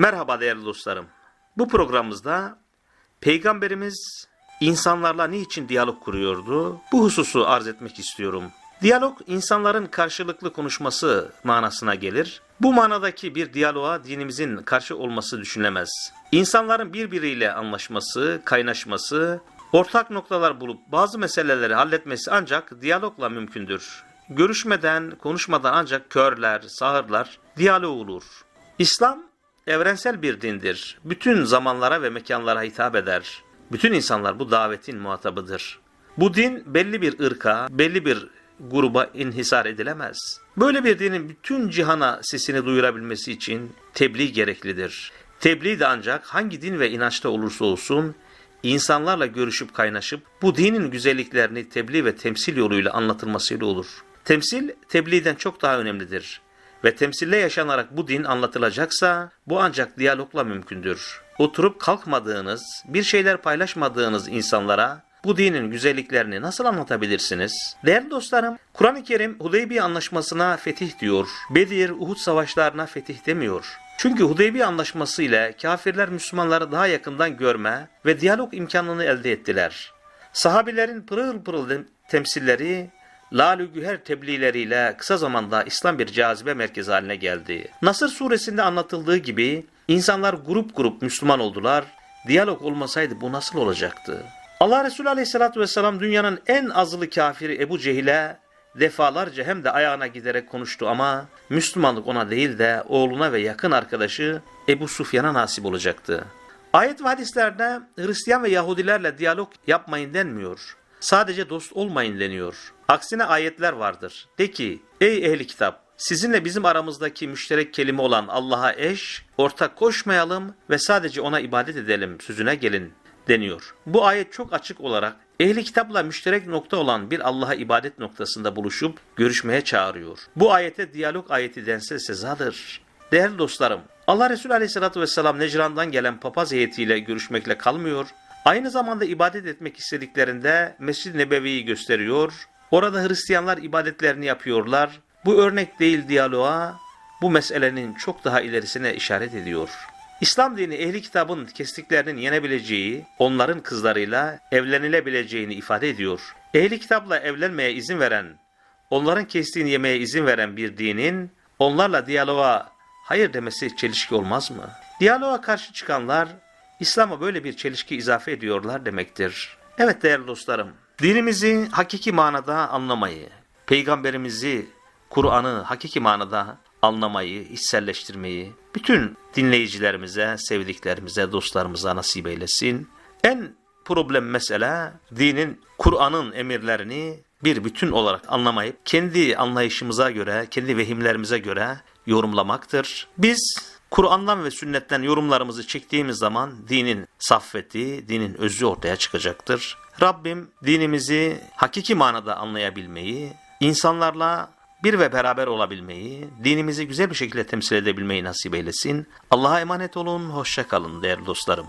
Merhaba değerli dostlarım. Bu programımızda Peygamberimiz insanlarla niçin diyalog kuruyordu? Bu hususu arz etmek istiyorum. Diyalog insanların karşılıklı konuşması manasına gelir. Bu manadaki bir diyaloğa dinimizin karşı olması düşünülemez. İnsanların birbiriyle anlaşması, kaynaşması, ortak noktalar bulup bazı meseleleri halletmesi ancak diyalogla mümkündür. Görüşmeden, konuşmadan ancak körler, sağırlar, diyalog olur. İslam evrensel bir dindir. Bütün zamanlara ve mekanlara hitap eder. Bütün insanlar bu davetin muhatabıdır. Bu din belli bir ırka, belli bir gruba inhisar edilemez. Böyle bir dinin bütün cihana sesini duyurabilmesi için tebliğ gereklidir. Tebliğ de ancak hangi din ve inançta olursa olsun insanlarla görüşüp kaynaşıp bu dinin güzelliklerini tebliğ ve temsil yoluyla anlatılmasıyla olur. Temsil tebliğden çok daha önemlidir. Ve temsille yaşanarak bu din anlatılacaksa bu ancak diyalogla mümkündür. Oturup kalkmadığınız, bir şeyler paylaşmadığınız insanlara bu dinin güzelliklerini nasıl anlatabilirsiniz? Değerli dostlarım, Kur'an-ı Kerim Hudeybiye Anlaşması'na fetih diyor. Bedir, Uhud savaşlarına fetih demiyor. Çünkü Hudeybiye Anlaşması ile kafirler Müslümanları daha yakından görme ve diyalog imkanını elde ettiler. Sahabilerin pırıl pırıl temsilleri Lalü Güher tebliğleriyle kısa zamanda İslam bir cazibe merkezi haline geldi. Nasır suresinde anlatıldığı gibi insanlar grup grup Müslüman oldular. Diyalog olmasaydı bu nasıl olacaktı? Allah Resulü Aleyhisselatü Vesselam dünyanın en azılı kafiri Ebu Cehil'e defalarca hem de ayağına giderek konuştu ama Müslümanlık ona değil de oğluna ve yakın arkadaşı Ebu Sufyan'a nasip olacaktı. Ayet ve hadislerde Hristiyan ve Yahudilerle diyalog yapmayın denmiyor. Sadece dost olmayın deniyor. Aksine ayetler vardır. De ki, ey ehli kitap, sizinle bizim aramızdaki müşterek kelime olan Allah'a eş, ortak koşmayalım ve sadece ona ibadet edelim sözüne gelin deniyor. Bu ayet çok açık olarak ehli kitapla müşterek nokta olan bir Allah'a ibadet noktasında buluşup görüşmeye çağırıyor. Bu ayete diyalog ayeti dense sezadır. Değerli dostlarım, Allah Resulü Aleyhisselatü Vesselam Necran'dan gelen papaz heyetiyle görüşmekle kalmıyor, Aynı zamanda ibadet etmek istediklerinde Mescid-i Nebevi'yi gösteriyor. Orada Hristiyanlar ibadetlerini yapıyorlar. Bu örnek değil diyaloğa, bu meselenin çok daha ilerisine işaret ediyor. İslam dini ehli kitabın kestiklerinin yenebileceği, onların kızlarıyla evlenilebileceğini ifade ediyor. Ehli kitapla evlenmeye izin veren, onların kestiğini yemeye izin veren bir dinin, onlarla diyaloğa hayır demesi çelişki olmaz mı? Diyaloğa karşı çıkanlar, İslam'a böyle bir çelişki izafe ediyorlar demektir. Evet değerli dostlarım, dinimizi hakiki manada anlamayı, peygamberimizi, Kur'an'ı hakiki manada anlamayı, hisselleştirmeyi bütün dinleyicilerimize, sevdiklerimize, dostlarımıza nasip eylesin. En problem mesele dinin, Kur'an'ın emirlerini bir bütün olarak anlamayıp kendi anlayışımıza göre, kendi vehimlerimize göre yorumlamaktır. Biz Kur'an'dan ve sünnetten yorumlarımızı çektiğimiz zaman dinin saffeti, dinin özü ortaya çıkacaktır. Rabbim dinimizi hakiki manada anlayabilmeyi, insanlarla bir ve beraber olabilmeyi, dinimizi güzel bir şekilde temsil edebilmeyi nasip eylesin. Allah'a emanet olun, hoşça kalın değerli dostlarım.